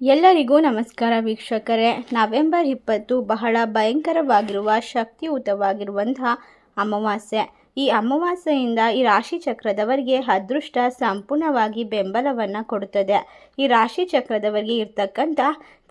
ಎಲ್ಲರಿಗೂ ನಮಸ್ಕಾರ ವೀಕ್ಷಕರೇ. ನವೆಂಬರ್ ಇಪ್ಪತ್ತು ಬಹಳ ಭಯಂಕರವಾಗಿರುವ, ಶಕ್ತಿಯುತವಾಗಿರುವಂತಹ ಅಮಾವಾಸ್ಯೆ. ಈ ಅಮಾವಾಸ್ಯೆಯಿಂದ ಈ ರಾಶಿ ಚಕ್ರದವರಿಗೆ ಅದೃಷ್ಟ ಸಂಪೂರ್ಣವಾಗಿ ಬೆಂಬಲವನ್ನು ಕೊಡುತ್ತದೆ. ಈ ರಾಶಿ ಚಕ್ರದವರಿಗೆ ಇರ್ತಕ್ಕಂಥ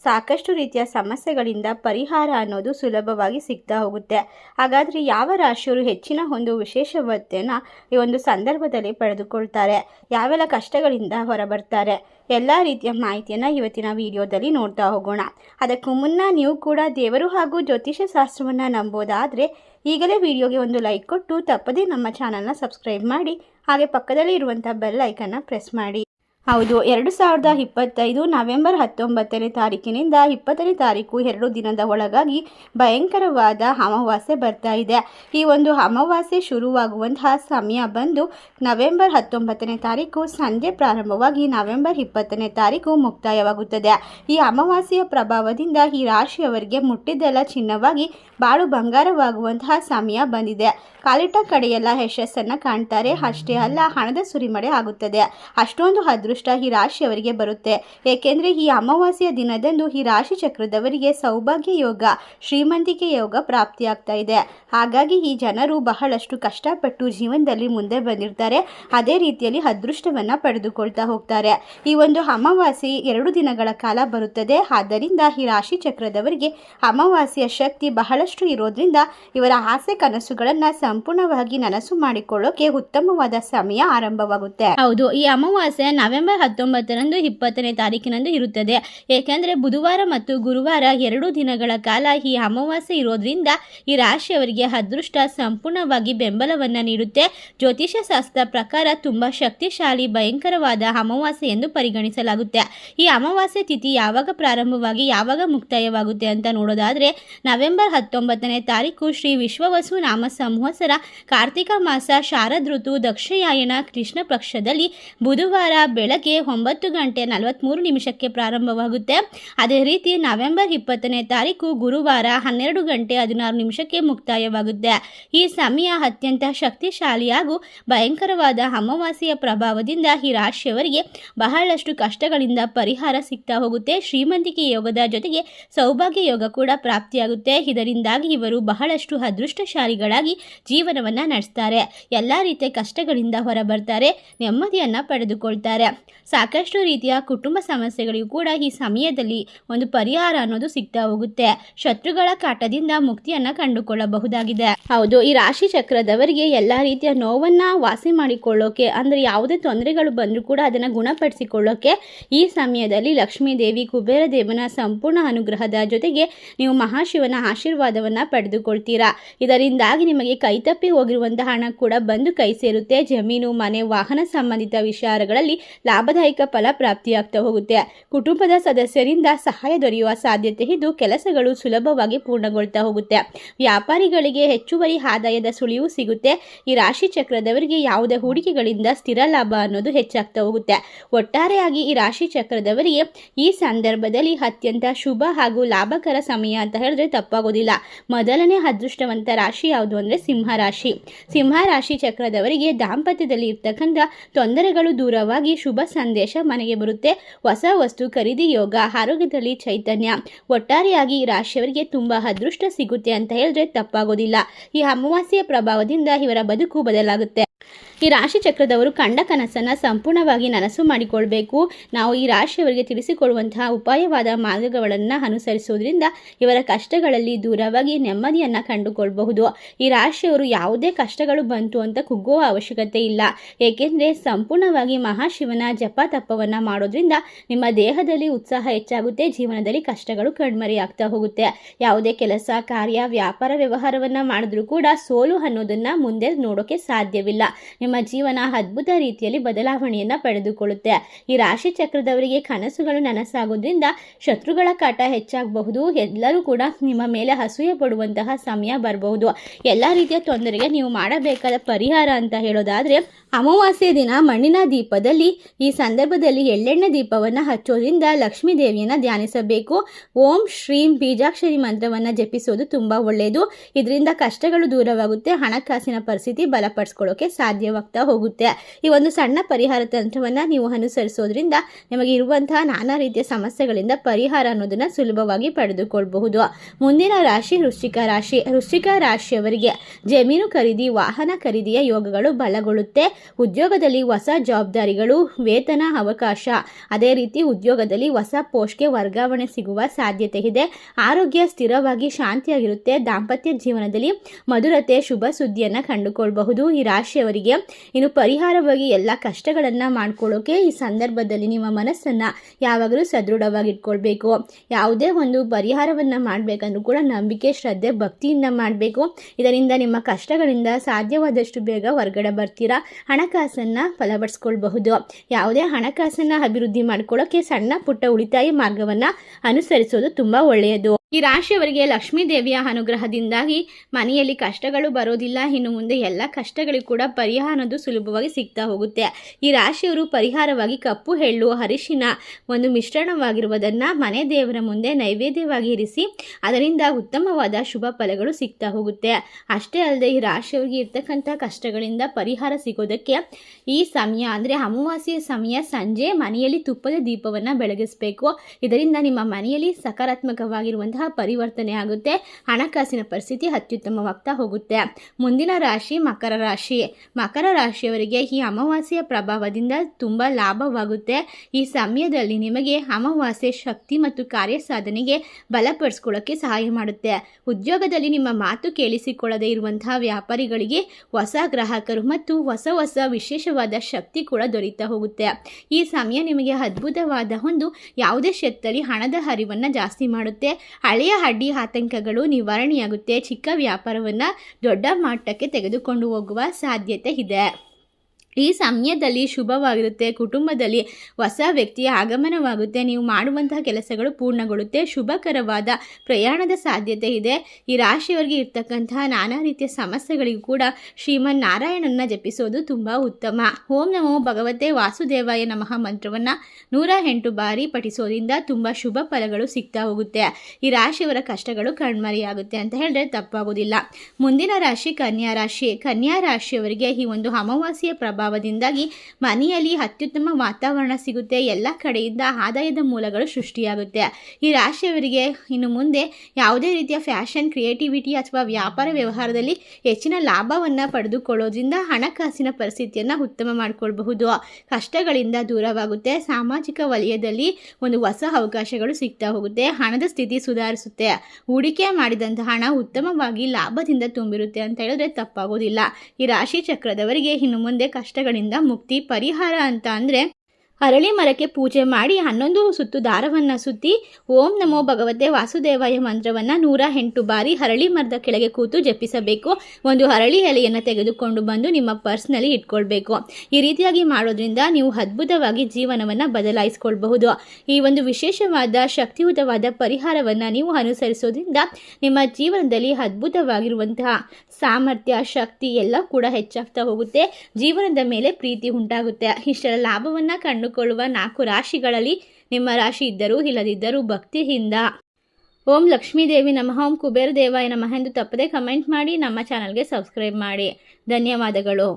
ಸಾಕಷ್ಟು ರೀತಿಯ ಸಮಸ್ಯೆಗಳಿಂದ ಪರಿಹಾರ ಅನ್ನೋದು ಸುಲಭವಾಗಿ ಸಿಗ್ತಾ ಹೋಗುತ್ತೆ. ಹಾಗಾದರೆ ಯಾವ ರಾಶಿಯವರು ಹೆಚ್ಚಿನ ಒಂದು ವಿಶೇಷವತೆಯನ್ನು ಈ ಒಂದು ಸಂದರ್ಭದಲ್ಲಿ ಪಡೆದುಕೊಳ್ತಾರೆ? ಯಾವೆಲ್ಲ ಕಷ್ಟಗಳಿಂದ ಹೊರಬರ್ತಾರೆ? ಎಲ್ಲ ರೀತಿಯ ಮಾಹಿತಿಯನ್ನು ಇವತ್ತಿನ ವಿಡಿಯೋದಲ್ಲಿ ನೋಡ್ತಾ ಹೋಗೋಣ. ಅದಕ್ಕೂ ಮುನ್ನ ನೀವು ಕೂಡ ದೇವರು ಹಾಗೂ ಜ್ಯೋತಿಷ್ಯ ಶಾಸ್ತ್ರವನ್ನು ನಂಬೋದಾದರೆ ಈಗಲೇ ವಿಡಿಯೋಗೆ ಒಂದು ಲೈಕ್ ಕೊಟ್ಟು ತಪ್ಪದೇ ನಮ್ಮ ಚಾನಲ್ನ ಸಬ್ಸ್ಕ್ರೈಬ್ ಮಾಡಿ, ಹಾಗೆ ಪಕ್ಕದಲ್ಲಿ ಇರುವಂಥ ಬೆಲ್ ಐಕನ್ನ ಪ್ರೆಸ್ ಮಾಡಿ. ಹೌದು, ಎರಡು ಸಾವಿರದ ಇಪ್ಪತ್ತೈದು ನವೆಂಬರ್ ಹತ್ತೊಂಬತ್ತನೇ ತಾರೀಕಿನಿಂದ ಇಪ್ಪತ್ತನೇ ತಾರೀಕು ಎರಡು ದಿನದ ಒಳಗಾಗಿ ಭಯಂಕರವಾದ ಅಮಾವಾಸ್ಯೆ ಬರ್ತಾ ಇದೆ. ಈ ಒಂದು ಅಮಾವಾಸ್ಯೆ ಶುರುವಾಗುವಂತಹ ಸಮಯ ಬಂದು ನವೆಂಬರ್ ಹತ್ತೊಂಬತ್ತನೇ ತಾರೀಕು ಸಂಜೆ ಪ್ರಾರಂಭವಾಗಿ ನವೆಂಬರ್ ಇಪ್ಪತ್ತನೇ ತಾರೀಕು ಮುಕ್ತಾಯವಾಗುತ್ತದೆ. ಈ ಅಮಾವಾಸ್ಯೆಯ ಪ್ರಭಾವದಿಂದ ಈ ರಾಶಿಯವರಿಗೆ ಮುಟ್ಟಿದ್ದೆಲ್ಲ ಚಿನ್ನವಾಗಿ ಬಾಳು ಬಂಗಾರವಾಗುವಂತಹ ಸಮಯ ಬಂದಿದೆ. ಕಾಲಿಟ್ಟ ಕಡೆಯೆಲ್ಲ ಯಶಸ್ಸನ್ನು ಕಾಣ್ತಾರೆ. ಅಷ್ಟೇ ಅಲ್ಲ, ಹಣದ ಸುರಿಮಳೆ ಆಗುತ್ತದೆ. ಅಷ್ಟೊಂದು ಅದೃಷ್ಟ ಈ ರಾಶಿಯವರಿಗೆ ಬರುತ್ತೆ. ಏಕೆಂದರೆ ಈ ಅಮಾವಾಸ್ಯೆಯ ದಿನದಂದು ಈ ರಾಶಿ ಚಕ್ರದವರಿಗೆ ಸೌಭಾಗ್ಯ ಯೋಗ, ಶ್ರೀಮಂತಿಕೆ ಯೋಗ ಪ್ರಾಪ್ತಿಯಾಗ್ತಾ ಇದೆ. ಹಾಗಾಗಿ ಈ ಜನರು ಬಹಳಷ್ಟು ಕಷ್ಟಪಟ್ಟು ಜೀವನದಲ್ಲಿ ಮುಂದೆ ಬಂದಿರ್ತಾರೆ. ಅದೇ ರೀತಿಯಲ್ಲಿ ಅದೃಷ್ಟವನ್ನು ಪಡೆದುಕೊಳ್ತಾ ಹೋಗ್ತಾರೆ. ಈ ಒಂದು ಅಮಾವಾಸ್ಯೆ ಎರಡು ದಿನಗಳ ಕಾಲ ಬರುತ್ತದೆ. ಆದ್ದರಿಂದ ಈ ರಾಶಿ ಚಕ್ರದವರಿಗೆ ಅಮಾವಾಸ್ಯೆಯ ಶಕ್ತಿ ಬಹಳಷ್ಟು ಇರೋದ್ರಿಂದ ಇವರ ಆಸೆ ಕನಸುಗಳನ್ನು ಸಂಪೂರ್ಣವಾಗಿ ನನಸು ಮಾಡಿಕೊಳ್ಳೋಕೆ ಉತ್ತಮವಾದ ಸಮಯ ಆರಂಭವಾಗುತ್ತೆ. ಹೌದು, ಈ ಅಮಾವಾಸ್ಯೆ ನವೆಂಬರ್ ಹತ್ತೊಂಬತ್ತರಂದು ಇಪ್ಪತ್ತನೇ ತಾರೀಕಿನಂದು ಇರುತ್ತದೆ. ಏಕೆಂದರೆ ಬುಧವಾರ ಮತ್ತು ಗುರುವಾರ ಎರಡು ದಿನಗಳ ಕಾಲ ಈ ಅಮಾವಾಸ್ಯೆ ಇರೋದ್ರಿಂದ ಈ ರಾಶಿಯವರಿಗೆ ಅದೃಷ್ಟ ಸಂಪೂರ್ಣವಾಗಿ ಬೆಂಬಲವನ್ನು ನೀಡುತ್ತೆ. ಜ್ಯೋತಿಷ ಶಾಸ್ತ್ರ ಪ್ರಕಾರ ತುಂಬಾ ಶಕ್ತಿಶಾಲಿ, ಭಯಂಕರವಾದ ಅಮಾವಾಸ್ಯೆ ಎಂದು ಪರಿಗಣಿಸಲಾಗುತ್ತೆ. ಈ ಅಮಾವಾಸ್ಯೆ ತಿಥಿ ಯಾವಾಗ ಪ್ರಾರಂಭವಾಗಿ ಯಾವಾಗ ಮುಕ್ತಾಯವಾಗುತ್ತೆ ಅಂತ ನೋಡೋದಾದ್ರೆ, ನವೆಂಬರ್ ಹತ್ತೊಂಬತ್ತನೇ ತಾರೀಕು ಶ್ರೀ ವಿಶ್ವವಸು ನಾಮ ಸಂವತ್ಸರ, ಕಾರ್ತಿಕ ಮಾಸ ಶಾರದ ಋತು ದಕ್ಷಿಣಾಯಣ ಕೃಷ್ಣ ಪಕ್ಷದಲ್ಲಿ ಬುಧವಾರ ಬೆಳಗ್ಗೆ ಒಂಬತ್ತು ಗಂಟೆ ನಲವತ್ತ್ಮೂರು ನಿಮಿಷಕ್ಕೆ ಪ್ರಾರಂಭವಾಗುತ್ತೆ. ಅದೇ ರೀತಿ ನವೆಂಬರ್ ಇಪ್ಪತ್ತನೇ ತಾರೀಕು ಗುರುವಾರ ಹನ್ನೆರಡು ಗಂಟೆ ಹದಿನಾರು ನಿಮಿಷಕ್ಕೆ ಮುಕ್ತಾಯವಾಗುತ್ತೆ. ಈ ಸಮಯ ಅತ್ಯಂತ ಶಕ್ತಿಶಾಲಿ ಹಾಗೂ ಭಯಂಕರವಾದ ಅಮಾವಾಸ್ಯೆಯ ಪ್ರಭಾವದಿಂದ ಈ ರಾಶಿಯವರಿಗೆ ಬಹಳಷ್ಟು ಕಷ್ಟಗಳಿಂದ ಪರಿಹಾರ ಸಿಗ್ತಾ ಹೋಗುತ್ತೆ. ಶ್ರೀಮಂತಿಕೆ ಯೋಗದ ಜೊತೆಗೆ ಸೌಭಾಗ್ಯ ಯೋಗ ಕೂಡ ಪ್ರಾಪ್ತಿಯಾಗುತ್ತೆ. ಇದರಿಂದಾಗಿ ಇವರು ಬಹಳಷ್ಟು ಅದೃಷ್ಟಶಾಲಿಗಳಾಗಿ ಜೀವನವನ್ನು ನಡೆಸ್ತಾರೆ. ಎಲ್ಲ ರೀತಿಯ ಕಷ್ಟಗಳಿಂದ ಹೊರಬರ್ತಾರೆ. ನೆಮ್ಮದಿಯನ್ನು ಪಡೆದುಕೊಳ್ತಾರೆ. ಸಾಕಷ್ಟು ರೀತಿಯ ಕುಟುಂಬ ಸಮಸ್ಯೆಗಳಿಗೂ ಕೂಡ ಈ ಸಮಯದಲ್ಲಿ ಒಂದು ಪರಿಹಾರ ಅನ್ನೋದು ಸಿಗ್ತಾ ಹೋಗುತ್ತೆ. ಶತ್ರುಗಳ ಕಾಟದಿಂದ ಮುಕ್ತಿಯನ್ನ ಕಂಡುಕೊಳ್ಳಬಹುದಾಗಿದೆ. ಹೌದು, ಈ ರಾಶಿ ಚಕ್ರದವರಿಗೆ ಎಲ್ಲ ರೀತಿಯ ನೋವನ್ನ ವಾಸಿ ಮಾಡಿಕೊಳ್ಳೋಕೆ, ಅಂದ್ರೆ ಯಾವುದೇ ತೊಂದರೆಗಳು ಬಂದರೂ ಕೂಡ ಅದನ್ನು ಗುಣಪಡಿಸಿಕೊಳ್ಳೋಕೆ ಈ ಸಮಯದಲ್ಲಿ ಲಕ್ಷ್ಮೀ ದೇವಿ ಕುಬೇರ ದೇವನ ಸಂಪೂರ್ಣ ಅನುಗ್ರಹದ ಜೊತೆಗೆ ನೀವು ಮಹಾಶಿವನ ಆಶೀರ್ವಾದವನ್ನ ಪಡೆದುಕೊಳ್ತೀರಾ. ಇದರಿಂದಾಗಿ ನಿಮಗೆ ಕೈತಪ್ಪಿ ಹೋಗಿರುವಂತಹ ಹಣ ಕೂಡ ಬಂದು ಕೈ ಸೇರುತ್ತೆ. ಜಮೀನು, ಮನೆ, ವಾಹನ ಸಂಬಂಧಿತ ವಿಚಾರಗಳಲ್ಲಿ ಲಾಭದಾಯಕ ಫಲ ಪ್ರಾಪ್ತಿಯಾಗ್ತಾ ಹೋಗುತ್ತೆ. ಕುಟುಂಬದ ಸದಸ್ಯರಿಂದ ಸಹಾಯ ದೊರೆಯುವ ಸಾಧ್ಯತೆ ಇದ್ದು ಕೆಲಸಗಳು ಸುಲಭವಾಗಿ ಪೂರ್ಣಗೊಳ್ತಾ ಹೋಗುತ್ತೆ. ವ್ಯಾಪಾರಿಗಳಿಗೆ ಹೆಚ್ಚುವರಿ ಆದಾಯದ ಸುಳಿವು ಸಿಗುತ್ತೆ. ಈ ರಾಶಿ ಚಕ್ರದವರಿಗೆ ಯಾವುದೇ ಹೂಡಿಕೆಗಳಿಂದ ಸ್ಥಿರ ಲಾಭ ಅನ್ನೋದು ಹೆಚ್ಚಾಗ್ತಾ ಹೋಗುತ್ತೆ. ಒಟ್ಟಾರೆಯಾಗಿ ಈ ರಾಶಿ ಚಕ್ರದವರಿಗೆ ಈ ಸಂದರ್ಭದಲ್ಲಿ ಅತ್ಯಂತ ಶುಭ ಹಾಗೂ ಲಾಭಕರ ಸಮಯ ಅಂತ ಹೇಳಿದ್ರೆ ತಪ್ಪಾಗೋದಿಲ್ಲ. ಮೊದಲನೇ ಅದೃಷ್ಟವಂತ ರಾಶಿ ಯಾವುದು ಅಂದ್ರೆ ಸಿಂಹ ರಾಶಿ. ಸಿಂಹ ರಾಶಿ ಚಕ್ರದವರಿಗೆ ದಾಂಪತ್ಯದಲ್ಲಿ ಇರ್ತಕ್ಕಂಥ ತೊಂದರೆಗಳು ದೂರವಾಗಿ ಸಂದೇಶ ಮನೆಗೆ ಬರುತ್ತೆ. ಹೊಸ ವಸ್ತು ಖರೀದಿ ಯೋಗ, ಆರೋಗ್ಯದಲ್ಲಿ ಚೈತನ್ಯ. ಒಟ್ಟಾರೆಯಾಗಿ ರಾಶಿಯವರಿಗೆ ತುಂಬಾ ಅದೃಷ್ಟ ಸಿಗುತ್ತೆ ಅಂತ ಹೇಳಿದ್ರೆ ತಪ್ಪಾಗೋದಿಲ್ಲ. ಈ ಅಮಾವಾಸ್ಯೆಯ ಪ್ರಭಾವದಿಂದ ಇವರ ಬದುಕು ಬದಲಾಗುತ್ತೆ. ಈ ರಾಶಿ ಚಕ್ರದವರು ಕಂಡ ಕನಸನ್ನು ಸಂಪೂರ್ಣವಾಗಿ ನನಸು ಮಾಡಿಕೊಳ್ಬೇಕು. ನಾವು ಈ ರಾಶಿಯವರಿಗೆ ತಿಳಿಸಿಕೊಡುವಂತಹ ಉಪಾಯವಾದ ಮಾರ್ಗಗಳನ್ನು ಅನುಸರಿಸುವುದರಿಂದ ಇವರ ಕಷ್ಟಗಳಲ್ಲಿ ದೂರವಾಗಿ ನೆಮ್ಮದಿಯನ್ನು ಕಂಡುಕೊಳ್ಬಹುದು. ಈ ರಾಶಿಯವರು ಯಾವುದೇ ಕಷ್ಟಗಳು ಬಂತು ಅಂತ ಕುಗ್ಗುವ ಅವಶ್ಯಕತೆ ಇಲ್ಲ. ಏಕೆಂದರೆ ಸಂಪೂರ್ಣವಾಗಿ ಮಹಾಶಿವನ ಜಪ ತಪ್ಪವನ್ನು ಮಾಡೋದ್ರಿಂದ ನಿಮ್ಮ ದೇಹದಲ್ಲಿ ಉತ್ಸಾಹ ಹೆಚ್ಚಾಗುತ್ತೆ, ಜೀವನದಲ್ಲಿ ಕಷ್ಟಗಳು ಕಣ್ಮರೆಯಾಗ್ತಾ ಹೋಗುತ್ತೆ. ಯಾವುದೇ ಕೆಲಸ, ಕಾರ್ಯ, ವ್ಯಾಪಾರ ವ್ಯವಹಾರವನ್ನು ಮಾಡಿದ್ರೂ ಕೂಡ ಸೋಲು ಅನ್ನೋದನ್ನು ಮುಂದೆ ನೋಡೋಕೆ ಸಾಧ್ಯವಿಲ್ಲ. ನಿಮ್ಮ ಜೀವನ ಅದ್ಭುತ ರೀತಿಯಲ್ಲಿ ಬದಲಾವಣೆಯನ್ನು ಪಡೆದುಕೊಳ್ಳುತ್ತೆ. ಈ ರಾಶಿ ಚಕ್ರದವರಿಗೆ ಕನಸುಗಳು ನನಸಾಗೋದ್ರಿಂದ ಶತ್ರುಗಳ ಕಾಟ ಹೆಚ್ಚಾಗಬಹುದು. ಎಲ್ಲರೂ ಕೂಡ ನಿಮ್ಮ ಮೇಲೆ ಅಸೂಯೆ ಪಡುವಂತಹ ಸಮಯ ಬರಬಹುದು. ಎಲ್ಲ ರೀತಿಯ ತೊಂದರೆಗೆ ನೀವು ಮಾಡಬೇಕಾದ ಪರಿಹಾರ ಅಂತ ಹೇಳೋದಾದರೆ, ಅಮಾವಾಸ್ಯ ದಿನ ಮಣ್ಣಿನ ದೀಪದಲ್ಲಿ, ಈ ಸಂದರ್ಭದಲ್ಲಿ ಎಳ್ಳೆಣ್ಣೆ ದೀಪವನ್ನು ಹಚ್ಚೋದ್ರಿಂದ ಲಕ್ಷ್ಮೀ ದೇವಿಯನ್ನು ಧ್ಯಾನಿಸಬೇಕು. ಓಂ ಶ್ರೀಂ ಬೀಜಾಕ್ಷರಿ ಮಂತ್ರವನ್ನು ಜಪಿಸೋದು ತುಂಬ ಒಳ್ಳೆಯದು ಇದರಿಂದ ಕಷ್ಟಗಳು ದೂರವಾಗುತ್ತೆ. ಹಣಕಾಸಿನ ಪರಿಸ್ಥಿತಿ ಬಲಪಡಿಸ್ಕೊಳ್ಳೋಕೆ ಸಾಧ್ಯವಾಗುತ್ತೆ. ಸಾಧ್ಯವಾಗ್ತಾ ಹೋಗುತ್ತೆ. ಈ ಒಂದು ಸಣ್ಣ ಪರಿಹಾರ ತಂತ್ರವನ್ನು ನೀವು ಅನುಸರಿಸೋದ್ರಿಂದ ನಿಮಗೆ ಇರುವಂತಹ ನಾನಾ ರೀತಿಯ ಸಮಸ್ಯೆಗಳಿಂದ ಪರಿಹಾರ ಅನ್ನೋದನ್ನು ಸುಲಭವಾಗಿ ಪಡೆದುಕೊಳ್ಬಹುದು. ಮುಂದಿನ ರಾಶಿ ವೃಶ್ಚಿಕ ರಾಶಿ. ವೃಶ್ಚಿಕ ರಾಶಿಯವರಿಗೆ ಜಮೀನು ಖರೀದಿ, ವಾಹನ ಖರೀದಿಯ ಯೋಗಗಳು ಬಲಗೊಳ್ಳುತ್ತೆ. ಉದ್ಯೋಗದಲ್ಲಿ ಹೊಸ ಜವಾಬ್ದಾರಿಗಳು, ವೇತನ ಅವಕಾಶ. ಅದೇ ರೀತಿ ಉದ್ಯೋಗದಲ್ಲಿ ಹೊಸ ಪೋಸ್ಟ್ಗೆ ವರ್ಗಾವಣೆ ಸಿಗುವ ಸಾಧ್ಯತೆ ಇದೆ. ಆರೋಗ್ಯ ಸ್ಥಿರವಾಗಿ ಶಾಂತಿಯಾಗಿರುತ್ತೆ. ದಾಂಪತ್ಯ ಜೀವನದಲ್ಲಿ ಮಧುರತೆ, ಶುಭ ಸುದ್ದಿಯನ್ನು ಕಂಡುಕೊಳ್ಬಹುದು. ಈ ರಾಶಿಯವರಿಗೆ ಇನ್ನು ಪರಿಹಾರವಾಗಿ ಎಲ್ಲ ಕಷ್ಟಗಳನ್ನು ಮಾಡ್ಕೊಳ್ಳೋಕೆ ಈ ಸಂದರ್ಭದಲ್ಲಿ ನಿಮ್ಮ ಮನಸ್ಸನ್ನು ಯಾವಾಗಲೂ ಸದೃಢವಾಗಿ ಇಟ್ಕೊಳ್ಬೇಕು ಯಾವುದೇ ಒಂದು ಪರಿಹಾರವನ್ನು ಮಾಡಬೇಕಂದ್ರೂ ಕೂಡ ನಂಬಿಕೆ, ಶ್ರದ್ಧೆ, ಭಕ್ತಿಯಿಂದ ಮಾಡಬೇಕು. ಇದರಿಂದ ನಿಮ್ಮ ಕಷ್ಟಗಳಿಂದ ಸಾಧ್ಯವಾದಷ್ಟು ಬೇಗ ಹೊರಗಡೆ ಬರ್ತೀರಾ? ಹಣಕಾಸನ್ನು ಫಲಪಡಿಸ್ಕೊಳ್ಬಹುದು ಯಾವುದೇ ಹಣಕಾಸನ್ನು ಅಭಿವೃದ್ಧಿ ಮಾಡ್ಕೊಳ್ಳೋಕೆ ಸಣ್ಣ ಪುಟ್ಟ ಉಳಿತಾಯ ಮಾರ್ಗವನ್ನು ಅನುಸರಿಸೋದು ತುಂಬ ಒಳ್ಳೆಯದು. ಈ ರಾಶಿಯವರಿಗೆ ಲಕ್ಷ್ಮೀ ದೇವಿಯ ಅನುಗ್ರಹದಿಂದಾಗಿ ಮನೆಯಲ್ಲಿ ಕಷ್ಟಗಳು ಬರೋದಿಲ್ಲ. ಇನ್ನು ಮುಂದೆ ಎಲ್ಲ ಕಷ್ಟಗಳಿಗೂ ಕೂಡ ಪರಿಹಾರ ಅನ್ನೋದು ಸುಲಭವಾಗಿ ಸಿಗ್ತಾ ಹೋಗುತ್ತೆ. ಈ ರಾಶಿಯವರು ಪರಿಹಾರವಾಗಿ ಕಪ್ಪು, ಎಳ್ಳು, ಅರಿಶಿನ ಒಂದು ಮಿಶ್ರಣವಾಗಿರುವುದನ್ನು ಮನೆ ದೇವರ ಮುಂದೆ ನೈವೇದ್ಯವಾಗಿ ಇರಿಸಿ ಅದರಿಂದ ಉತ್ತಮವಾದ ಶುಭ ಫಲಗಳು ಸಿಗ್ತಾ ಹೋಗುತ್ತೆ. ಅಷ್ಟೇ ಅಲ್ಲದೆ ಈ ರಾಶಿಯವರಿಗೆ ಇರ್ತಕ್ಕಂಥ ಕಷ್ಟಗಳಿಂದ ಪರಿಹಾರ ಸಿಗೋದಕ್ಕೆ ಈ ಸಮಯ ಅಂದರೆ ಅಮಾವಾಸ್ಯ ಸಮಯ ಸಂಜೆ ಮನೆಯಲ್ಲಿ ತುಪ್ಪದ ದೀಪವನ್ನು ಬೆಳಗಿಸಬೇಕು. ಇದರಿಂದ ನಿಮ್ಮ ಮನೆಯಲ್ಲಿ ಸಕಾರಾತ್ಮಕವಾಗಿರುವಂತಹ ಪರಿವರ್ತನೆ ಆಗುತ್ತೆ. ಹಣಕಾಸಿನ ಪರಿಸ್ಥಿತಿ ಅತ್ಯುತ್ತಮವಾಗ್ತಾ ಹೋಗುತ್ತೆ. ಮುಂದಿನ ರಾಶಿ ಮಕರ ರಾಶಿ. ಮಕರ ರಾಶಿಯವರಿಗೆ ಈ ಅಮಾವಾಸ್ಯೆಯ ಪ್ರಭಾವದಿಂದ ತುಂಬ ಲಾಭವಾಗುತ್ತೆ. ಈ ಸಮಯದಲ್ಲಿ ನಿಮಗೆ ಅಮಾವಾಸ್ಯೆ ಶಕ್ತಿ ಮತ್ತು ಕಾರ್ಯ ಸಾಧನೆಗೆ ಬಲಪಡಿಸ್ಕೊಳ್ಳೋಕ್ಕೆ ಸಹಾಯ ಮಾಡುತ್ತೆ. ಉದ್ಯೋಗದಲ್ಲಿ ನಿಮ್ಮ ಮಾತು ಕೇಳಿಸಿಕೊಳ್ಳದೇ ಇರುವಂತಹ ವ್ಯಾಪಾರಿಗಳಿಗೆ ಹೊಸ ಗ್ರಾಹಕರು ಮತ್ತು ಹೊಸ ಹೊಸ ವಿಶೇಷವಾದ ಶಕ್ತಿ ಕೂಡ ದೊರೀತಾ ಹೋಗುತ್ತೆ. ಈ ಸಮಯ ನಿಮಗೆ ಅದ್ಭುತವಾದ ಒಂದು ಯಾವುದೇ ಕ್ಷೇತ್ರದಲ್ಲಿ ಹಣದ ಹರಿವನ್ನು ಜಾಸ್ತಿ ಮಾಡುತ್ತೆ. ಹಳೆಯ ಅಡ್ಡಿ ಆತಂಕಗಳು ನಿವಾರಣೆಯಾಗುತ್ತೆ. ಚಿಕ್ಕ ವ್ಯಾಪಾರವನ್ನು ದೊಡ್ಡ ಮಟ್ಟಕ್ಕೆ ತೆಗೆದುಕೊಂಡು ಹೋಗುವ ಸಾಧ್ಯತೆ ಇದೆ. ಈ ಸಮಯದಲ್ಲಿ ಶುಭವಾಗಿರುತ್ತೆ, ಕುಟುಂಬದಲ್ಲಿ ಹೊಸ ವ್ಯಕ್ತಿಯ ಆಗಮನವಾಗುತ್ತೆ, ನೀವು ಮಾಡುವಂತಹ ಕೆಲಸಗಳು ಪೂರ್ಣಗೊಳ್ಳುತ್ತೆ, ಶುಭಕರವಾದ ಪ್ರಯಾಣದ ಸಾಧ್ಯತೆ ಇದೆ. ಈ ರಾಶಿಯವರಿಗೆ ಇರ್ತಕ್ಕಂತಹ ನಾನಾ ರೀತಿಯ ಸಮಸ್ಯೆಗಳಿಗೂ ಕೂಡ ಶ್ರೀಮನ್ ನಾರಾಯಣನ ಜಪಿಸೋದು ತುಂಬ ಉತ್ತಮ. ಓಂ ನಮೋ ಭಗವತೆ ವಾಸುದೇವಾಯ ನಮಃ ಮಂತ್ರವನ್ನು ನೂರ ಬಾರಿ ಪಠಿಸೋದ್ರಿಂದ ತುಂಬ ಶುಭ ಫಲಗಳು ಸಿಗ್ತಾ ಹೋಗುತ್ತೆ. ಈ ರಾಶಿಯವರ ಕಷ್ಟಗಳು ಕಣ್ಮರೆಯಾಗುತ್ತೆ ಅಂತ ಹೇಳಿದ್ರೆ ತಪ್ಪಾಗೋದಿಲ್ಲ. ಮುಂದಿನ ರಾಶಿ ಕನ್ಯಾ ರಾಶಿ. ಕನ್ಯಾ ರಾಶಿಯವರಿಗೆ ಈ ಒಂದು ಅಮಾವಾಸ್ಯೆಯ ಪ್ರಭಾವದಿಂದಾಗಿ ಮನೆಯಲ್ಲಿ ಅತ್ಯುತ್ತಮ ವಾತಾವರಣ ಸಿಗುತ್ತೆ, ಎಲ್ಲ ಕಡೆಯಿಂದ ಆದಾಯದ ಮೂಲಗಳು ಸೃಷ್ಟಿಯಾಗುತ್ತೆ. ಈ ರಾಶಿಯವರಿಗೆ ಇನ್ನು ಮುಂದೆ ಯಾವುದೇ ರೀತಿಯ ಫ್ಯಾಷನ್, ಕ್ರಿಯೇಟಿವಿಟಿ ಅಥವಾ ವ್ಯಾಪಾರ ವ್ಯವಹಾರದಲ್ಲಿ ಹೆಚ್ಚಿನ ಲಾಭವನ್ನು ಪಡೆದುಕೊಳ್ಳೋದ್ರಿಂದ ಹಣಕಾಸಿನ ಪರಿಸ್ಥಿತಿಯನ್ನು ಉತ್ತಮ ಮಾಡಿಕೊಳ್ಬಹುದು. ಕಷ್ಟಗಳಿಂದ ದೂರವಾಗುತ್ತೆ. ಸಾಮಾಜಿಕ ವಲಯದಲ್ಲಿ ಒಂದು ಹೊಸ ಅವಕಾಶಗಳು ಸಿಗ್ತಾ ಹೋಗುತ್ತೆ. ಹಣದ ಸ್ಥಿತಿ ಸುಧಾರಿಸುತ್ತೆ. ಹೂಡಿಕೆ ಮಾಡಿದಂಥ ಹಣ ಉತ್ತಮವಾಗಿ ಲಾಭದಿಂದ ತುಂಬಿರುತ್ತೆ ಅಂತ ಹೇಳಿದ್ರೆ ತಪ್ಪಾಗೋದಿಲ್ಲ. ಈ ರಾಶಿ ಚಕ್ರದವರಿಗೆ ಇನ್ನು ಮುಂದೆ ಕಷ್ಟಗಳಿಂದ ಮುಕ್ತಿ ಪರಿಹಾರ ಅಂತ ಅಂದರೆ ಅರಳಿ ಮರಕ್ಕೆ ಪೂಜೆ ಮಾಡಿ ಹನ್ನೊಂದು ಸುತ್ತು ದಾರವನ್ನು ಸುತ್ತಿ ಓಂ ನಮೋ ಭಗವತೆ ವಾಸುದೇವಾಯ ಮಂತ್ರವನ್ನು ನೂರ ಎಂಟು ಬಾರಿ ಹರಳಿ ಮರದ ಕೆಳಗೆ ಕೂತು ಜಪಿಸಬೇಕು. ಒಂದು ಹರಳಿ ಎಲೆಯನ್ನು ತೆಗೆದುಕೊಂಡು ಬಂದು ನಿಮ್ಮ ಪರ್ಸ್ನಲ್ಲಿ ಇಟ್ಕೊಳ್ಬೇಕು. ಈ ರೀತಿಯಾಗಿ ಮಾಡೋದ್ರಿಂದ ನೀವು ಅದ್ಭುತವಾಗಿ ಜೀವನವನ್ನು ಬದಲಾಯಿಸ್ಕೊಳ್ಬಹುದು. ಈ ಒಂದು ವಿಶೇಷವಾದ ಶಕ್ತಿಯುತವಾದ ಪರಿಹಾರವನ್ನು ನೀವು ಅನುಸರಿಸೋದ್ರಿಂದ ನಿಮ್ಮ ಜೀವನದಲ್ಲಿ ಅದ್ಭುತವಾಗಿರುವಂತಹ ಸಾಮರ್ಥ್ಯ, ಶಕ್ತಿ ಎಲ್ಲ ಕೂಡ ಹೆಚ್ಚಾಗ್ತಾ ಹೋಗುತ್ತೆ. ಜೀವನದ ಮೇಲೆ ಪ್ರೀತಿ ಉಂಟಾಗುತ್ತೆ. ಇಷ್ಟರ ಲಾಭವನ್ನು ಕಂಡುಕೊಳ್ಳುವ ನಾಲ್ಕು ರಾಶಿಗಳಲ್ಲಿ ನಿಮ್ಮ ರಾಶಿ ಇದ್ದರೂ ಇಲ್ಲದಿದ್ದರೂ ಭಕ್ತಿಯಿಂದ. ಓಂ ಲಕ್ಷ್ಮೀದೇವಿ ನಮಃ. ಓಂ ಕುಬೇರ ದೇವಾಯ ನಮಃ ಎಂದು ತಪ್ಪದೆ ಕಮೆಂಟ್ ಮಾಡಿ ನಮ್ಮ ಚಾನಲ್ಗೆ ಸಬ್ಸ್ಕ್ರೈಬ್ ಮಾಡಿ. ಧನ್ಯವಾದಗಳು.